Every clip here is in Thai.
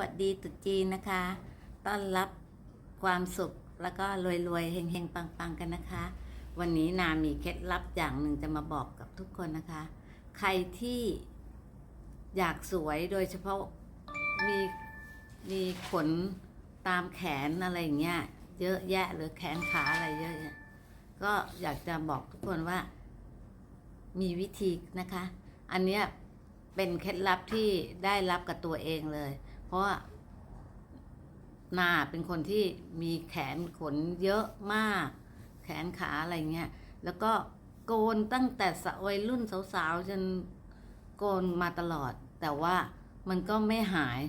วัสดีตรุษจีนนะคะ ต้อนรับความสุขแล้วก็รวยๆเฮงๆ ปังๆ กันนะคะ วันนี้นามีเคล็ดลับอย่างหนึ่งจะมาบอกกับทุกคนนะคะ ใครที่อยากสวยโดยเฉพาะมีมีขนตามแขนอะไรอย่างเงี้ยเยอะแยะหรือแขนขาอะไรเยอะแยะก็อยากจะบอกทุกคนว่า มีวิธีนะคะ อันเนี้ยเป็นเคล็ดลับที่ได้รับกับตัวเองเลย ราะว่านาเป็นคนที่มีแขนขนเยอะมาก แขนขาอะไรเงี้ย แล้วก็โกนตั้งแต่สวัยรุ่นสาวๆจนโกนมาตลอด แต่ว่ามันก็ไม่หาย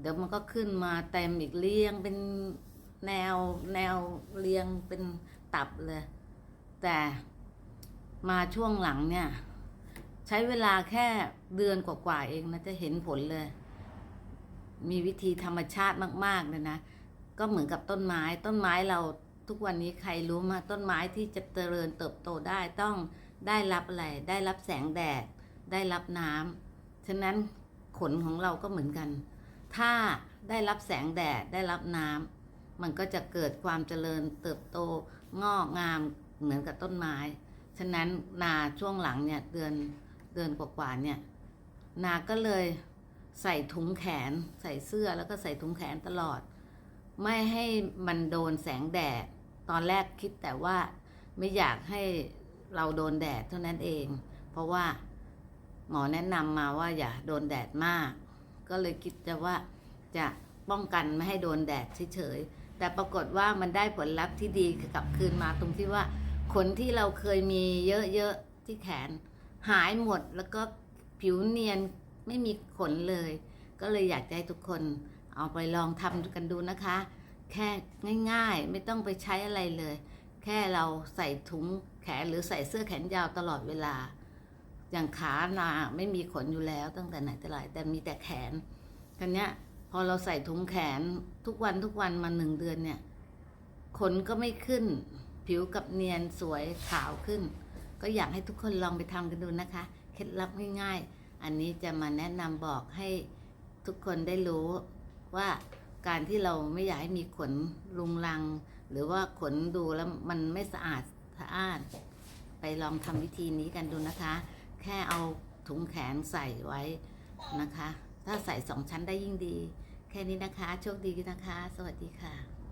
เดี๋ยวมันก็ขึ้นมาเต็มอีกเรียงเป็นแนวแนวเรียงเป็นตับเลย แต่มาช่วงหลังเนี่ย ใช้เวลาแค่เดือนกว่าๆเองนะจะเห็นผลเลย มีวิธีธรรมชาติมากๆเลยนะ ก็เหมือนกับต้นไม้ ต้นไม้เราทุกวันนี้ใครรู้มาต้นไม้ที่จะเจริญเติบโตได้ต้องได้รับอะไร ได้รับแสงแดด ได้รับน้ำฉะนั้นขนของเราก็เหมือนกัน ถ้าได้รับแสงแดดได้รับน้ำมันก็จะเกิดความเจริญเติบโตงอกงามเหมือนกับต้นไม้ ฉะนั้นนาช่วงหลังเนี่ยเดือนเดือนกว่าๆเนี่ยนาก็เลย ใส่ถุงแขน ใส่เสื้อแล้วก็ใส่ถุงแขนตลอด ไม่ให้มันโดนแสงแดด ตอนแรกคิดแต่ว่าไม่อยากให้เราโดนแดดเท่านั้นเอง เพราะว่าหมอแนะนำมาว่าอย่าโดนแดดมาก ก็เลยคิดจะว่าจะป้องกันไม่ให้โดนแดดเฉยๆ แต่ปรากฏว่ามันได้ผลลัพธ์ที่ดีกลับคืนมาตรงที่ว่าขนที่เราเคยมีเยอะๆที่แขน หายหมดแล้วก็ผิวเนียน ไม่มีขนเลย ก็เลยอยากจะให้ทุกคนเอาไปลองทำกันดูนะคะ แค่ง่ายๆ ไม่ต้องไปใช้อะไรเลย แค่เราใส่ถุงแขนหรือใส่เสื้อแขนยาวตลอดเวลา อย่างขานาไม่มีขนอยู่แล้วตั้งแต่ไหนแต่ไรแต่มีแต่แขนกันเนี้ยพอเราใส่ถุงแขนทุกวันทุกวันมาหนึ่งเดือนเนี่ยขนก็ไม่ขึ้น ผิวกับเนียนสวยขาวขึ้น ก็อยากให้ทุกคนลองไปทำกันดูนะคะ เคล็ดลับง่ายๆ อันนี้จะมาแนะนำบอกให้ทุกคนได้รู้ว่าการที่เราไม่อยากให้มีขนลุงลัง หรือว่าขนดูแล้วมันไม่สะอาดสะอาด ไปลองทำวิธีนี้กันดูนะคะ แค่เอาถุงแขนใส่ไว้นะคะ ถ้าใส่สองชั้นได้ยิ่งดี แค่นี้นะคะ โชคดีนะคะ สวัสดีค่ะ